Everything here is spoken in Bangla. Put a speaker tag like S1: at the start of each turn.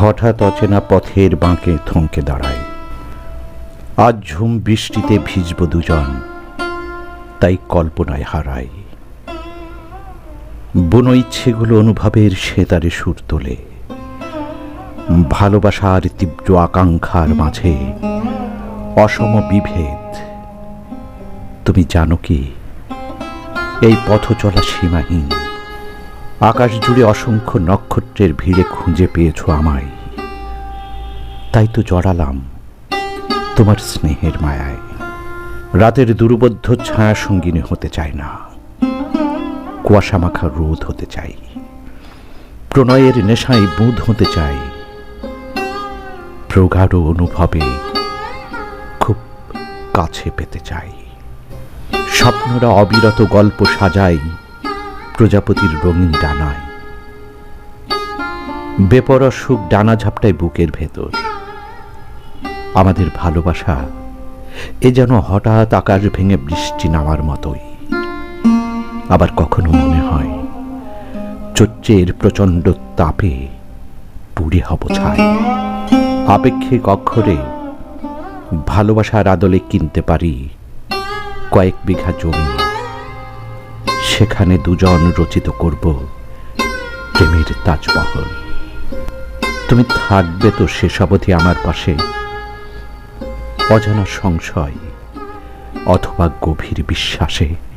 S1: হঠাৎ অচেনা পথের বাঁকে থমকে দাঁড়ায়। আজ ঝুম বৃষ্টিতে ভিজব দুজন, তাই কল্পনায় হারাই বুনো ইচ্ছেগুলো অনুভবের সেতারে সুর তোলে। ভালোবাসার তীব্র আকাঙ্ক্ষার মাঝে অসম বিভেদ। তুমি জানো কি? এই পথ চলা সীমাহীন। আকাশ জুড়ে অসংখ্য নক্ষত্রের ভিড়ে খুঁজে পেয়েছ আমায়। তাই তো জড়ালাম তোমার স্নেহের মায়ায়। রাতের দুর্বোধ্য ছায়া সঙ্গিনী হতে চায় না। কুয়াশা মাখা রোদ হতে চাই। প্রণয়ের নেশায় বুধ হতে চাই। প্রগাঢ় অনুভবে খুব কাছে পেতে চাই। স্বপ্নরা অবিরত গল্প সাজাই প্রজাপতির রঙিন ডানায়। বেপরস সুখ ডানা ঝাপটায় বুকের ভেতর। আমাদের ভালোবাসা এ যেন হঠাৎ আকাশ ভেঙে বৃষ্টি নামার মতোই। আবার কখনো মনে হয়, চচ্চের প্রচণ্ড তাপে পুড়ে হব ছাই। আপেক্ষিক অক্ষরে ভালোবাসার আদলে কিনতে পারি কয়েক বিঘা জমি। সেখানে দুজন রচিত করব প্রেমের তাজমহল। তুমি থাকবে তো শেষ অবধি আমার পাশে। অজানা সংশয় অথবা গভীর বিশ্বাসে